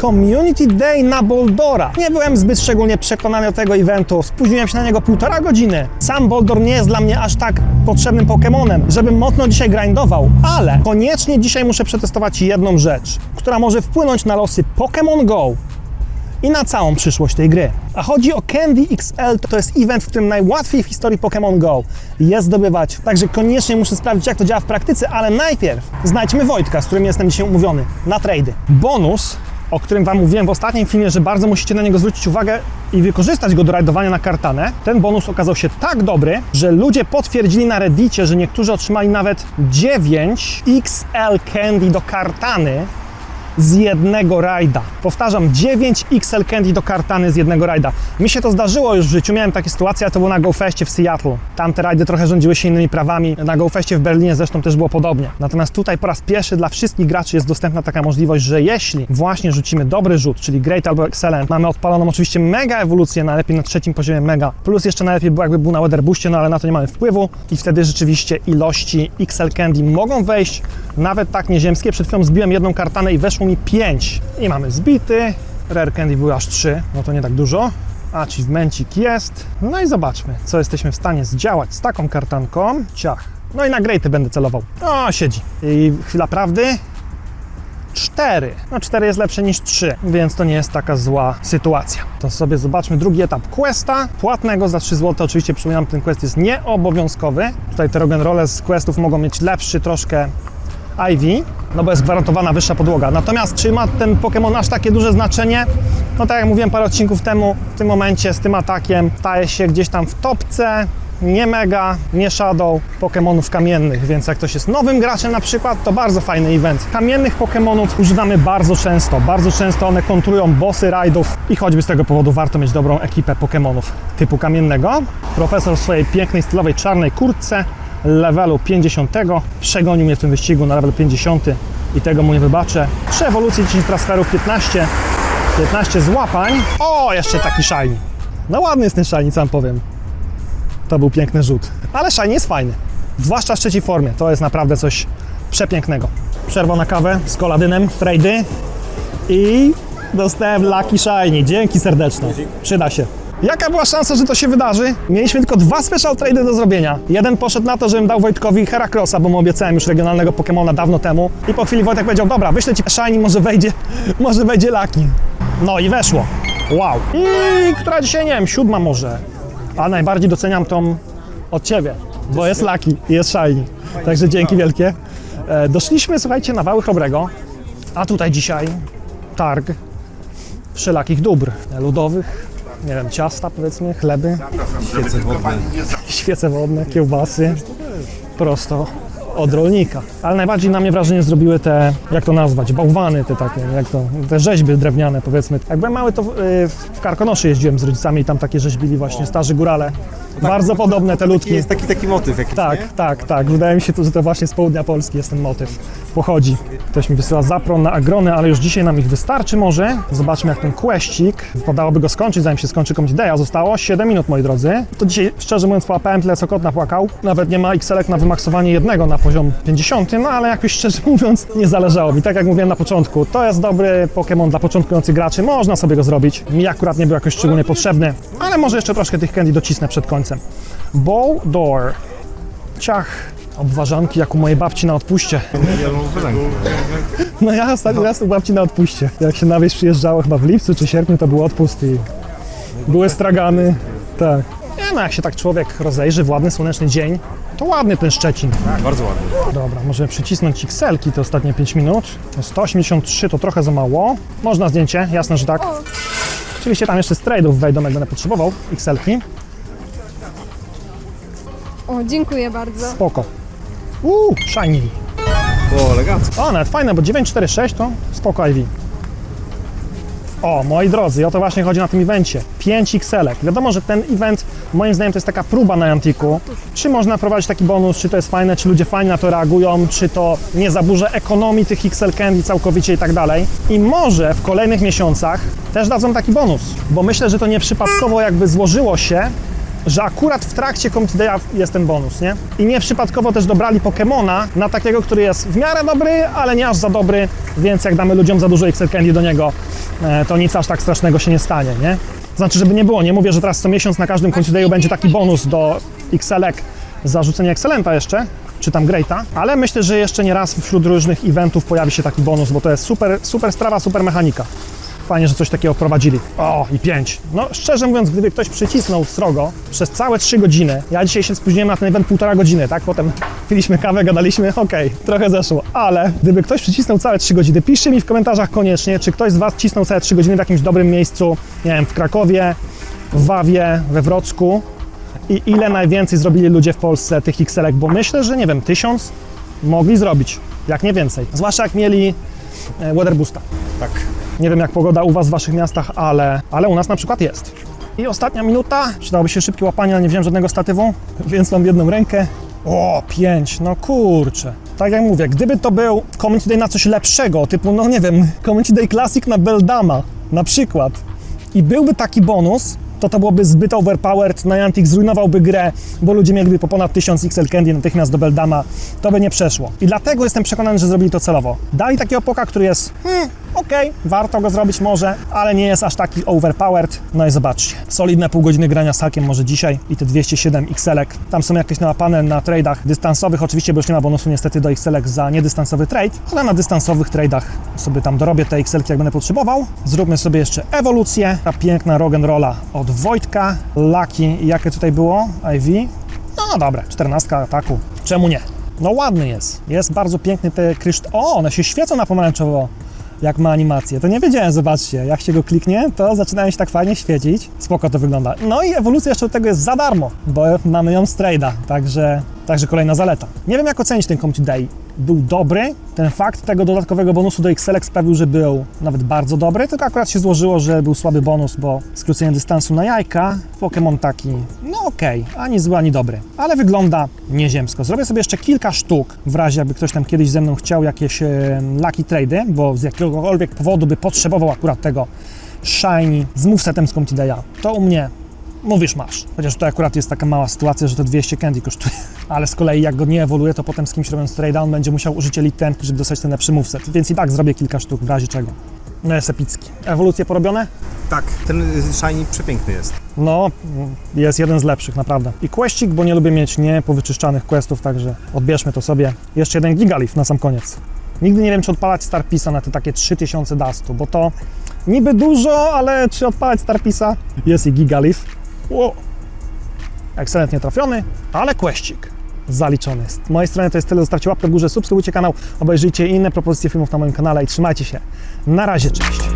Community Day na Boldora. Nie byłem zbyt szczególnie przekonany do tego eventu. Spóźniłem się na niego półtora godziny. Sam Boldor nie jest dla mnie aż tak potrzebnym Pokemonem, żebym mocno dzisiaj grindował, ale koniecznie dzisiaj muszę przetestować jedną rzecz, która może wpłynąć na losy Pokémon Go i na całą przyszłość tej gry. A chodzi o Candy XL, to jest event, w którym najłatwiej w historii Pokémon Go jest zdobywać. Także koniecznie muszę sprawdzić, jak to działa w praktyce, ale najpierw znajdźmy Wojtka, z którym jestem dzisiaj umówiony na trady. Bonus, o którym Wam mówiłem w ostatnim filmie, że bardzo musicie na niego zwrócić uwagę i wykorzystać go do rajdowania na kartanę. Ten bonus okazał się tak dobry, że ludzie potwierdzili na Reddicie, że niektórzy otrzymali nawet 9 XL Candy do kartany z jednego rajda. Powtarzam, 9 XL Candy do kartany z jednego rajda. Mi się to zdarzyło już w życiu, miałem takie sytuacje, to było na GoFestie w Seattle. Tam te rajdy trochę rządziły się innymi prawami. Na GoFestie w Berlinie zresztą też było podobnie. Natomiast tutaj po raz pierwszy dla wszystkich graczy jest dostępna taka możliwość, że jeśli właśnie rzucimy dobry rzut, czyli Great albo Excellent, mamy odpaloną oczywiście mega ewolucję, najlepiej na trzecim poziomie mega, plus jeszcze najlepiej było jakby był na Weather Boostie, no ale na to nie mamy wpływu i wtedy rzeczywiście ilości XL Candy mogą wejść, nawet tak nieziemskie. Przed chwilą zbiłem jedną kartanę i weszło mi 5 i mamy zbity, Rare Candy były aż 3, no to nie tak dużo. Achievemencik jest. No i zobaczmy, co jesteśmy w stanie zdziałać z taką kartanką. Ciach. No i na Greaty będę celował. O, siedzi. I chwila prawdy. 4. No 4 jest lepsze niż 3, więc to nie jest taka zła sytuacja. To sobie zobaczmy drugi etap questa, płatnego za 3 zł. Oczywiście przypominam, ten quest jest nieobowiązkowy. Tutaj te rock'n'rolle z questów mogą mieć lepszy troszkę IV, no bo jest gwarantowana wyższa podłoga. Natomiast czy ma ten Pokémon aż takie duże znaczenie? No tak jak mówiłem parę odcinków temu, w tym momencie z tym atakiem staje się gdzieś tam w topce, nie mega, nie shadow Pokémonów kamiennych, więc jak ktoś jest nowym graczem na przykład, to bardzo fajny event. Kamiennych Pokémonów używamy bardzo często, bardzo często one kontrują bossy rajdów i choćby z tego powodu warto mieć dobrą ekipę Pokémonów typu kamiennego. Profesor w swojej pięknej, stylowej czarnej kurtce levelu 50 przegonił mnie w tym wyścigu na level 50 i tego mu nie wybaczę. 3 ewolucje, 10 transferów, 15 15 złapań. O, jeszcze taki shiny. No ładny jest ten shiny, co wam powiem. To był piękny rzut. Ale shiny jest fajny. Zwłaszcza w trzeciej formie. To jest naprawdę coś przepięknego. Przerwa na kawę z koladynem, trady i dostałem Lucky Shiny. Dzięki serdeczne. Przyda się. Jaka była szansa, że to się wydarzy? Mieliśmy tylko dwa special trady do zrobienia. Jeden poszedł na to, żebym dał Wojtkowi Heracrossa, bo mu obiecałem już regionalnego Pokemona dawno temu. I po chwili Wojtek powiedział, dobra, wyślę ci Shiny, może wejdzie, może wejdzie Lucky. No i weszło. Wow. I która dzisiaj, nie wiem, siódma może. A najbardziej doceniam tą od Ciebie, bo jest Lucky i jest Shiny. Także dzięki wielkie. E, Doszliśmy, słuchajcie, na Wały Chrobrego, a tutaj dzisiaj targ wszelakich dóbr ludowych, nie wiem, ciasta powiedzmy, chleby, Świece wodne. świece wodne, kiełbasy, prosto od rolnika. Ale najbardziej na mnie wrażenie zrobiły te, jak to nazwać, bałwany te takie, jak to, te rzeźby drewniane powiedzmy. Jak byłem mały, to w, y, w Karkonoszy jeździłem z rodzicami i tam takie rzeźbili właśnie starzy górale. Bardzo podobne te ludki. Jest taki taki motyw jakiś, Tak, nie? tak, tak. Wydaje mi się, to, że to właśnie z południa Polski jest ten motyw. Pochodzi. Ktoś mi wysyła zapron na agrony, ale już dzisiaj nam ich wystarczy może. Zobaczmy, jak ten kłeścik. Wypadałoby go skończyć, zanim się skończy Community Day, a zostało 7 minut, moi drodzy. To dzisiaj, szczerze mówiąc, połapałem tyle, co kot napłakał. Nawet nie ma XL na wymaksowanie jednego na poziom 50, no ale jakoś szczerze mówiąc, nie zależało mi. Tak jak mówiłem na początku, to jest dobry Pokémon dla początkujących graczy, można sobie go zrobić. Mi akurat nie był jakoś szczególnie potrzebny, ale może jeszcze troszkę tych candy docisnę przed końcem. Bow Door. Ciach. Obważanki jak u mojej babci na odpuście. No ja ostatni raz u babci na odpuście. Jak się na wieś przyjeżdżało chyba w lipcu czy sierpniu, to był odpust i były stragany. Tak. Nie no, jak się tak człowiek rozejrzy w ładny, słoneczny dzień, to ładny ten Szczecin. Tak, bardzo ładnie. Dobra, możemy przycisnąć XL-ki te ostatnie 5 minut. No 183 to trochę za mało. Można zdjęcie, jasne, że tak. Oczywiście tam jeszcze z trade'ów wejdą, jak będę potrzebował XL-ki. O, dziękuję bardzo. Spoko. Uuu, shiny. O, elegancko. O, nawet fajne, bo 946 to spoko IV. O, moi drodzy, o to właśnie chodzi na tym evencie. 5 XL. Wiadomo, że ten event moim zdaniem to jest taka próba na Antiku. Czy można prowadzić taki bonus, czy to jest fajne, czy ludzie fajnie na to reagują, czy to nie zaburza ekonomii tych XL Candy całkowicie i tak dalej. I może w kolejnych miesiącach też dadzą taki bonus, bo myślę, że to nieprzypadkowo jakby złożyło się, że akurat w trakcie Day'a jest ten bonus, nie? I nieprzypadkowo też dobrali Pokemona na takiego, który jest w miarę dobry, ale nie aż za dobry, więc jak damy ludziom za dużo XL Candy do niego, to nic aż tak strasznego się nie stanie, nie? Znaczy, żeby nie było, nie mówię, że teraz co miesiąc na każdym końcu dayu będzie taki bonus do XL-ek za rzucenie Excellenta jeszcze, czy tam Greata, ale myślę, że jeszcze nie raz wśród różnych eventów pojawi się taki bonus, bo to jest super, super sprawa, super mechanika. Fajnie, że coś takiego wprowadzili. O, i 5. No, szczerze mówiąc, gdyby ktoś przycisnął srogo przez całe 3 godziny, ja dzisiaj się spóźniłem na ten event półtora godziny, tak? Potem piliśmy kawę, gadaliśmy, okej, trochę zeszło, ale gdyby ktoś przycisnął całe 3 godziny, piszcie mi w komentarzach koniecznie, czy ktoś z Was cisnął całe 3 godziny w jakimś dobrym miejscu, nie wiem, w Krakowie, w Wawie, we Wrocku i ile najwięcej zrobili ludzie w Polsce tych XL-ek, bo myślę, że nie wiem, tysiąc mogli zrobić, jak nie więcej. Zwłaszcza jak mieli e, Weather Boosta. Tak. Nie wiem jak pogoda u Was w Waszych miastach, ale, ale u nas na przykład jest. I ostatnia minuta. Przydałoby się szybkie łapanie, ale nie wziąłem żadnego statywu, więc mam jedną rękę. O, pięć, no kurczę. Tak jak mówię, gdyby to był Community Day na coś lepszego, typu, no nie wiem, Community Day Classic na Beldama, na przykład, i byłby taki bonus, to to byłoby zbyt overpowered, Niantic zrujnowałby grę, bo ludzie mieliby po ponad 1000 XL Candy natychmiast do Beldama, to by nie przeszło. I dlatego jestem przekonany, że zrobili to celowo. Dali takiego poka, który jest, hmm, okej, warto go zrobić może, ale nie jest aż taki overpowered. No i zobaczcie, solidne pół godziny grania z hakiem może dzisiaj i te 207 XL-ek. Tam są jakieś nałapane na trade'ach dystansowych, oczywiście, bo już nie ma bonusu niestety do XL-ek za niedystansowy trade, ale na dystansowych trade'ach sobie tam dorobię te XL-ki, jak będę potrzebował. Zróbmy sobie jeszcze ewolucję. Ta piękna rock'n'rolla od Wojtka, Lucky i jakie tutaj było? IV? No dobra, 14 ataku. Czemu nie? No ładny jest. Jest bardzo piękny te kryształy. O, one się świecą na pomarańczowo jak ma animację. To nie wiedziałem, zobaczcie. Jak się go kliknie, to zaczynają się tak fajnie świecić. Spoko to wygląda. No i ewolucja jeszcze do tego jest za darmo, bo mamy ją z trade'a, także, także kolejna zaleta. Nie wiem, jak ocenić ten Community Day. Był dobry. Ten fakt tego dodatkowego bonusu do XL sprawił, że był nawet bardzo dobry, tylko akurat się złożyło, że był słaby bonus, bo skrócenie dystansu na jajka, Pokémon taki, no okej, ani zły, ani dobry, ale wygląda nieziemsko. Zrobię sobie jeszcze kilka sztuk, w razie jakby ktoś tam kiedyś ze mną chciał jakieś lucky trady, bo z jakiegokolwiek powodu by potrzebował akurat tego shiny z movesetem z Community Day'a. To u mnie mówisz masz. Chociaż to akurat jest taka mała sytuacja, że to 200 candy kosztuje. Ale z kolei jak go nie ewoluuje, to potem z kimś robiąc trade on będzie musiał użyć elite żeby dostać ten lepszy moveset. Więc i tak zrobię kilka sztuk w razie czego. No jest epicki. Ewolucje porobione? Tak. Ten y, shiny przepiękny jest. No, jest jeden z lepszych, naprawdę. I questik, bo nie lubię mieć niepowyczyszczanych questów, także odbierzmy to sobie. Jeszcze jeden gigalif na sam koniec. Nigdy nie wiem, czy odpalać Starpisa na te takie 3000 dustu, bo to niby dużo, ale czy odpalać Starpisa? Jest i gigalif. Wow. Ekscelentnie trafiony, ale questik zaliczony. Z mojej strony to jest tyle. Zostawcie łapkę w górze, subskrybujcie kanał, obejrzyjcie inne propozycje filmów na moim kanale i trzymajcie się. Na razie, cześć.